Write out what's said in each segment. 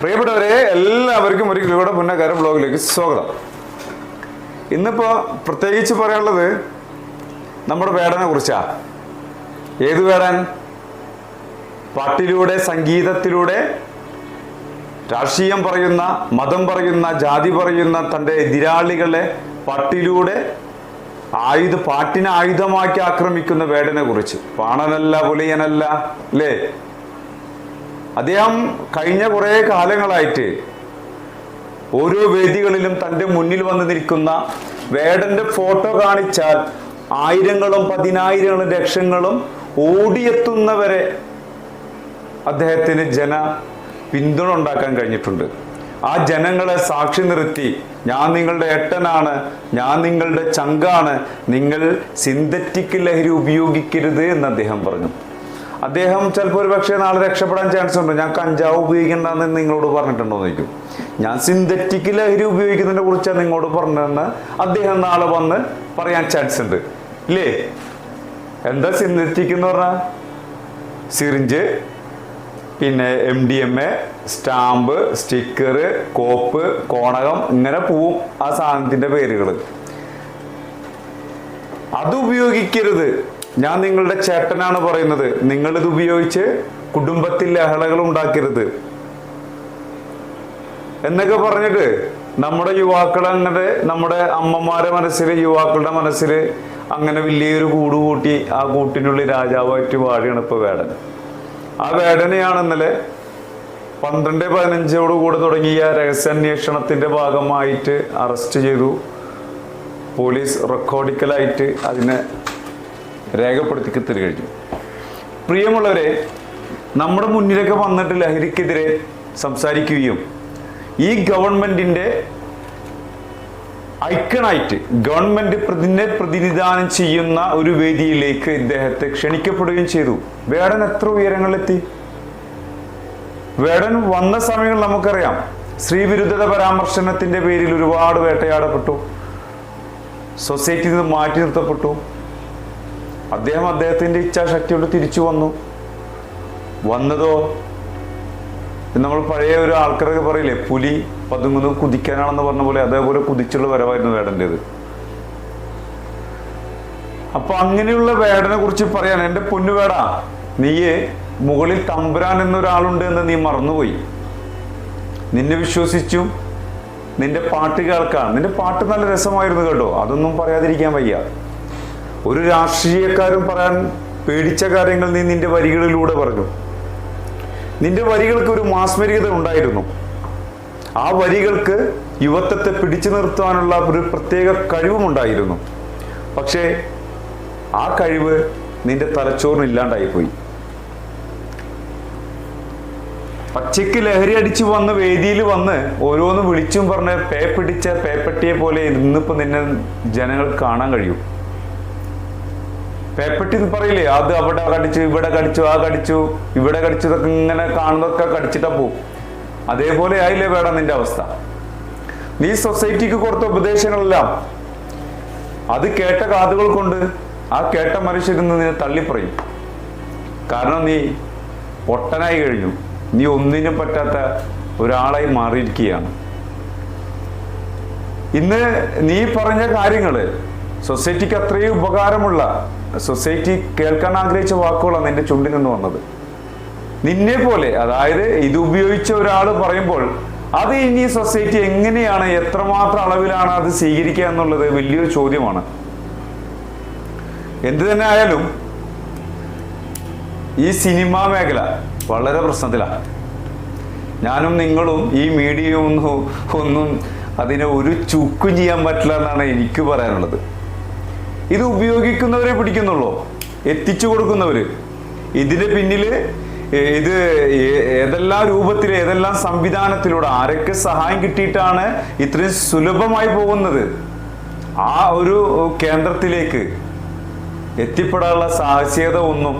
പ്രിയപ്പെട്ടവരെ എല്ലാവർക്കും ഒരു കിലോയുടെ പുന്നക്കാരൻ ബ്ലോഗിലേക്ക് സ്വാഗതം. ഇന്നിപ്പോ പ്രത്യേകിച്ച് പറയാനുള്ളത് നമ്മുടെ വേടനെ കുറിച്ചാ. ഏത് വേടൻ? പാട്ടിലൂടെ സംഗീതത്തിലൂടെ രാഷ്ട്രീയം പറയുന്ന മതം പറയുന്ന ജാതി പറയുന്ന തന്റെ എതിരാളികളെ പാട്ടിലൂടെ ആയുധ പാട്ടിനെ ആയുധമാക്കി ആക്രമിക്കുന്ന വേടനെ കുറിച്ച്. പാണനല്ല പുലിയനല്ല അല്ലേ? അദ്ദേഹം കഴിഞ്ഞ കുറേ കാലങ്ങളായിട്ട് ഓരോ വേദികളിലും തന്റെ മുന്നിൽ വന്ന് നിൽക്കുന്ന വേടന്റെ ഫോട്ടോ കാണിച്ചാൽ ആയിരങ്ങളും പതിനായിരങ്ങളും ലക്ഷങ്ങളും ഓടിയെത്തുന്നവരെ അദ്ദേഹത്തിന് ജന പിന്തുണ ഉണ്ടാക്കാൻ കഴിഞ്ഞിട്ടുണ്ട്. ആ ജനങ്ങളെ സാക്ഷി നിർത്തി ഞാൻ നിങ്ങളുടെ ഏട്ടനാണ് ഞാൻ നിങ്ങളുടെ ചങ്കാണ് നിങ്ങൾ സിന്തറ്റിക് ലഹരി ഉപയോഗിക്കരുത് എന്ന് അദ്ദേഹം പറഞ്ഞു. അദ്ദേഹം ചിലപ്പോൾ ഒരു പക്ഷേ നാളെ രക്ഷപ്പെടാൻ ചാൻസ് ഉണ്ട്. ഞാൻ കഞ്ചാവ് ഉപയോഗിക്കേണ്ടെന്ന് നിങ്ങളോട് പറഞ്ഞിട്ടുണ്ടോ എന്ന് ചോദിക്കും. ഞാൻ സിന്തറ്റിക് ലഹരി ഉപയോഗിക്കുന്നതിനെ കുറിച്ചാണ് നിങ്ങളോട് പറഞ്ഞതെന്ന് അദ്ദേഹം നാളെ വന്ന് പറയാൻ ചാൻസ് ഉണ്ട്. ഇല്ലേ? എന്താ സിന്തറ്റിക് എന്ന് പറഞ്ഞാൽ സിറിഞ്ച് പിന്നെ M D M A stamp sticker കോപ്പ് കോണകം ഇങ്ങനെ പോവും ആ സാധനത്തിന്റെ പേരുകൾ അത് ഉപയോഗിക്കരുത്. ഞാൻ നിങ്ങളുടെ ചേട്ടനാണ് പറയുന്നത്. നിങ്ങൾ ഇത് ഉപയോഗിച്ച് കുടുംബത്തിൽ ലഹളകൾ ഉണ്ടാക്കരുത്. എന്നൊക്കെ പറഞ്ഞിട്ട് നമ്മുടെ യുവാക്കൾ അങ്ങനെ നമ്മുടെ അമ്മമാരെ മനസ്സിൽ യുവാക്കളുടെ മനസ്സിൽ അങ്ങനെ വലിയൊരു കൂട് കൂട്ടി ആ കൂട്ടിനുള്ളിൽ രാജാവായിട്ട് വാഴുകയാണ് ഇപ്പൊ വേടൻ ആ വേടനെയാണ് ഇന്നലെ പന്ത്രണ്ട് പതിനഞ്ചോട് കൂടെ തുടങ്ങിയ രഹസ്യാന്വേഷണത്തിന്റെ ഭാഗമായിട്ട് അറസ്റ്റ് ചെയ്തു. പോലീസ് റെക്കോർഡിക്കലായിട്ട് അതിനെ രേഖപ്പെടുത്തി കഴിഞ്ഞു. പ്രിയമുള്ളവരെ നമ്മുടെ മുന്നിലൊക്കെ വന്നിട്ട് ലഹരിക്കെതിരെ സംസാരിക്കുകയും. ഈ ഗവൺമെന്റിന്റെ ഐക്കണായിട്ട് ഗവൺമെന്റ് പ്രതിനെ പ്രതിനിധാനം ചെയ്യുന്ന ഒരു വേദിയിലേക്ക് ഇദ്ദേഹത്തെ ക്ഷണിക്കപ്പെടുകയും ചെയ്തു. വേടൻ എത്ര ഉയരങ്ങളിലെത്തി? വേടൻ വന്ന സമയങ്ങൾ നമുക്കറിയാം. ശ്രീവിരുദ്ധത പരാമർശനത്തിന്റെ പേരിൽ ഒരുപാട് വേട്ടയാടപ്പെട്ടു. സൊസൈറ്റിയിൽ നിന്ന് മാറ്റി നിർത്തപ്പെട്ടു. അദ്ദേഹം അദ്ദേഹത്തിന്റെ ഇച്ഛാശക്തി കൊണ്ട് തിരിച്ചു വന്നു. വന്നതോ നമ്മൾ പഴയ ഒരു ആൾക്കാരൊക്കെ പറയില്ലേ പുലി പതുങ്ങുന്നത് കുതിക്കാനാണെന്ന് പറഞ്ഞ പോലെ അതേപോലെ കുതിച്ചുള്ള വരവായിരുന്നു വേടന്റെത്. അപ്പൊ അങ്ങനെയുള്ള വേടനെ കുറിച്ച് പറയാൻ എന്റെ പൊന്നു വേട നീയെ മുകളിൽ തമ്പുരാൻ എന്നൊരാളുണ്ട് എന്ന് നീ മറന്നുപോയി. നിന്നെ വിശ്വസിച്ചു നിന്റെ പാട്ട് കേൾക്കാം. നിന്റെ പാട്ട് നല്ല രസമായിരുന്നു കേട്ടോ അതൊന്നും പറയാതിരിക്കാൻ വയ്യ. ഒരു രാഷ്ട്രീയക്കാരും പറയാൻ പേടിച്ച കാര്യങ്ങൾ നീ നിന്റെ വരികളിലൂടെ പറഞ്ഞു. നിന്റെ വരികൾക്ക് ഒരു മാസ്മരികത ഉണ്ടായിരുന്നു. ആ വരികൾക്ക് യുവത്വത്തെ പിടിച്ചു നിർത്താനുള്ള ഒരു പ്രത്യേക കഴിവുമുണ്ടായിരുന്നു. പക്ഷേ ആ കഴിവ് നിന്റെ തലച്ചോറിന് ഇല്ലാണ്ടായിപ്പോയി. പച്ചയ്ക്ക് ലഹരി അടിച്ചു വന്ന് വേദിയിൽ വന്ന് ഓരോന്ന് വിളിച്ചും പറഞ്ഞ് പേ പിടിച്ച പേപ്പട്ടിയെ പോലെ ഇന്നിപ്പോ നിന്നെ ജനങ്ങൾ കാണാൻ കഴിയും. പേപ്പട്ടി എന്ന് പറയില്ലേ അത് അവിടെ കടിച്ചു ഇവിടെ കടിച്ചു ആ കടിച്ചു ഇവിടെ കടിച്ചു ഇതൊക്കെ ഇങ്ങനെ കാണുന്നതൊക്കെ കടിച്ചിട്ടാ പോവും. അതേപോലെ ആയില്ലേ വേണം നിന്റെ അവസ്ഥ. നീ സൊസൈറ്റിക്ക് കൊടുത്ത ഉപദേശങ്ങളെല്ലാം അത് കേട്ട കാതുകൾ കൊണ്ട് ആ കേട്ട മനുഷ്യരിൽ നിന്ന് നിന്നെ തള്ളിപ്പറയും. കാരണം നീ പൊട്ടനായി കഴിഞ്ഞു. നീ ഒന്നിനും പറ്റാത്ത ഒരാളായി മാറിയിരിക്കുകയാണ്. ഇന്ന് നീ പറഞ്ഞ കാര്യങ്ങൾ സൊസൈറ്റിക്ക് അത്രയും ഉപകാരമുള്ള സൊസൈറ്റി കേൾക്കാൻ ആഗ്രഹിച്ച വാക്കുകളാണ് നിന്റെ ചുണ്ടിൽ നിന്ന് വന്നത്. നിന്നെ പോലെ അതായത് ഇത് ഉപയോഗിച്ച ഒരാൾ പറയുമ്പോൾ അത് ഇനി സൊസൈറ്റി എങ്ങനെയാണ് എത്രമാത്രം അളവിലാണ് അത് സ്വീകരിക്കുക എന്നുള്ളത് വലിയൊരു ചോദ്യമാണ്. എന്തു തന്നെ ആയാലും ഈ സിനിമാ മേഖല വളരെ പ്രശ്നത്തിലാണ് ഞാനും നിങ്ങളും ഈ മീഡിയ ഒന്നും ഒന്നും അതിനെ ഒരു ചുക്കും ചെയ്യാൻ പറ്റില്ല എന്നാണ് എനിക്ക് പറയാനുള്ളത്. ഇത് ഉപയോഗിക്കുന്നവരെ പിടിക്കുന്നുള്ളൂ. എത്തിച്ചു കൊടുക്കുന്നവര്. ഇതിന് പിന്നിൽ ഇത് ഏതെല്ലാം രൂപത്തിൽ ഏതെല്ലാം സംവിധാനത്തിലൂടെ ആരൊക്കെ സഹായം കിട്ടിയിട്ടാണ് ഇത്രയും സുലഭമായി പോകുന്നത്? ആ ഒരു കേന്ദ്രത്തിലേക്ക് എത്തിപ്പെടാനുള്ള സാഹസ്യത ഒന്നും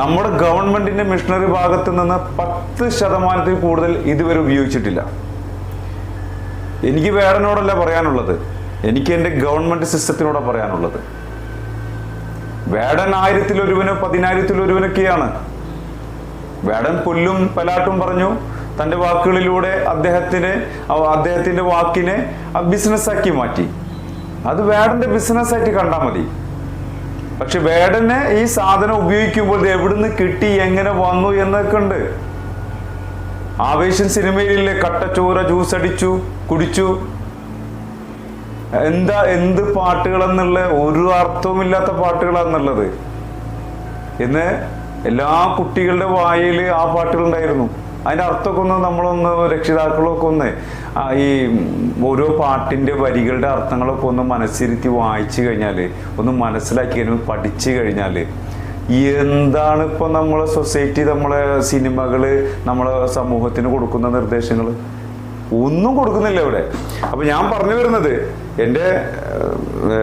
നമ്മുടെ ഗവൺമെന്റിന്റെ മിഷണറി ഭാഗത്ത് നിന്ന് പത്ത് ശതമാനത്തിൽ കൂടുതൽ ഇതുവരെ ഉപയോഗിച്ചിട്ടില്ല. എനിക്ക് വേറെ പറയാനുള്ളത്. എനിക്ക് എന്റെ ഗവൺമെന്റ് സിസ്റ്റത്തിനോട് പറയാനുള്ളത്. വേടൻ ആയിരത്തിൽ ഒരുവന് പതിനായിരത്തിൽ ഒരുവനൊക്കെയാണ് വേടൻ പുല്ലും പലാട്ടും പറഞ്ഞു. തന്റെ വാക്കുകളിലൂടെ അദ്ദേഹത്തിന് അദ്ദേഹത്തിന്റെ വാക്കിനെ ബിസിനസ്സാക്കി മാറ്റി. അത് വേടന്റെ ബിസിനസ്സായിട്ട് കണ്ടാൽ മതി. പക്ഷെ വേടനെ ഈ സാധനം ഉപയോഗിക്കുമ്പോൾ എവിടുന്ന് കിട്ടി എങ്ങനെ വന്നു എന്നൊക്കെ ഉണ്ട്. ആവേശം സിനിമയിലെ കട്ടച്ചോര ജ്യൂസ് അടിച്ചു കുടിച്ചു. എന്താ എന്ത് പാട്ടുകളെന്നുള്ള ഒരു അർത്ഥവുമില്ലാത്ത പാട്ടുകളാന്നുള്ളത്. ഇന്ന് എല്ലാ കുട്ടികളുടെ വായിൽ ആ പാട്ടുകളുണ്ടായിരുന്നു. അതിന്റെ അർത്ഥമൊക്കെ ഒന്ന് നമ്മളൊന്ന് രക്ഷിതാക്കളൊക്കെ ഒന്ന് ഈ ഓരോ പാട്ടിന്റെ വരികളുടെ അർത്ഥങ്ങളൊക്കെ ഒന്ന് മനസ്സിരുത്തി വായിച്ചു കഴിഞ്ഞാൽ ഒന്ന് മനസ്സിലാക്കി കഴിഞ്ഞാൽ പഠിച്ചു കഴിഞ്ഞാൽ എന്താണ് ഇപ്പൊ നമ്മളെ സൊസൈറ്റി നമ്മളെ സിനിമകൾ നമ്മളെ സമൂഹത്തിന് കൊടുക്കുന്ന നിർദ്ദേശങ്ങൾ ഒന്നും കൊടുക്കുന്നില്ല ഇവിടെ. അപ്പൊ ഞാൻ പറഞ്ഞു വരുന്നത് എന്റെ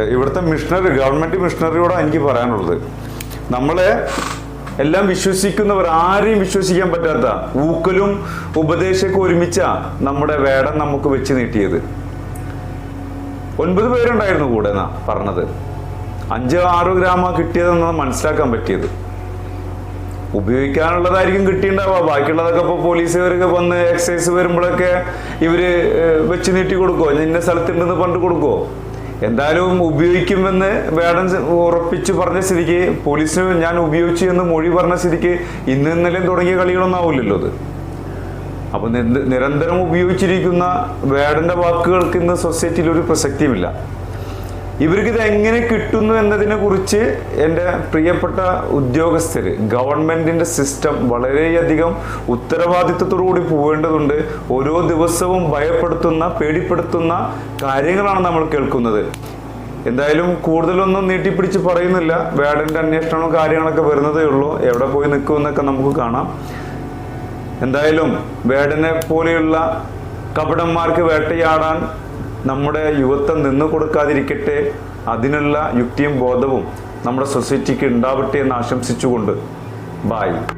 ഇവിടുത്തെ മിഷണറി ഗവൺമെന്റ് മിഷണറിയോട് എനിക്ക് പറയാനുള്ളത്. നമ്മളെ എല്ലാം വിശ്വസിക്കുന്നവർ ആരെയും വിശ്വസിക്കാൻ പറ്റാത്ത ഊക്കലും ഉപദേശമൊക്കെ ഒരുമിച്ച നമ്മുടെ വേടം നമുക്ക് വെച്ച് നീട്ടിയത്. ഒൻപത് പേരുണ്ടായിരുന്നു കൂടെ എന്നാ പറഞ്ഞത്. അഞ്ചോ ആറോ ഗ്രാമ കിട്ടിയതെന്നാണ് മനസ്സിലാക്കാൻ പറ്റിയത്. ഉപയോഗിക്കാനുള്ളതായിരിക്കും കിട്ടിയിട്ടുണ്ടാവുക. ബാക്കിയുള്ളതൊക്കെ ഇപ്പോൾ പോലീസുകാരൊക്കെ വന്ന് എക്സൈസ് വരുമ്പോഴൊക്കെ ഇവർ വെച്ച് നീട്ടി കൊടുക്കുമോ ഇന്ന സ്ഥലത്തുണ്ടെന്ന് പണ്ട് കൊടുക്കുമോ എന്തായാലും ഉപയോഗിക്കുമെന്ന് വേടൻ ഉറപ്പിച്ച് പറഞ്ഞ സ്ഥിതിക്ക് പോലീസിന് ഞാൻ ഉപയോഗിച്ചു എന്ന് മൊഴി പറഞ്ഞ സ്ഥിതിക്ക് ഇന്ന് ഇന്നലെയും തുടങ്ങിയ കളികളൊന്നും ആവില്ലല്ലോ അത്. അപ്പൊ നിരന്തരം ഉപയോഗിച്ചിരിക്കുന്ന വേടന്റെ വാക്കുകൾക്ക് ഇന്ന് സൊസൈറ്റിയിൽ ഒരു പ്രസക്തിയുമില്ല. ഇവർക്ക് ഇത് എങ്ങനെ കിട്ടുന്നു എന്നതിനെ കുറിച്ച് എന്റെ പ്രിയപ്പെട്ട ഉദ്യോഗസ്ഥര് ഗവൺമെന്റിന്റെ സിസ്റ്റം വളരെയധികം ഉത്തരവാദിത്വത്തോടുകൂടി പോവേണ്ടതുണ്ട്. ഓരോ ദിവസവും ഭയപ്പെടുത്തുന്ന പേടിപ്പെടുത്തുന്ന കാര്യങ്ങളാണ് നമ്മൾ കേൾക്കുന്നത്. എന്തായാലും കൂടുതലൊന്നും നീട്ടിപ്പിടിച്ച് പറയുന്നില്ല. വേടന്റെ അന്വേഷണവും കാര്യങ്ങളൊക്കെ വരുന്നതേ ഉള്ളൂ. എവിടെ പോയി നിൽക്കുമെന്നൊക്കെ നമുക്ക് കാണാം. എന്തായാലും വേടനെ പോലെയുള്ള കപടന്മാർക്ക് വേട്ടയാടാൻ നമ്മുടെ യുവത്വം നിന്നു കൊടുക്കാതിരിക്കട്ടെ. അതിനുള്ള യുക്തിയും ബോധവും നമ്മുടെ സൊസൈറ്റിക്ക് ഉണ്ടാവട്ടെ എന്ന് ആശംസിച്ചുകൊണ്ട് ബായ്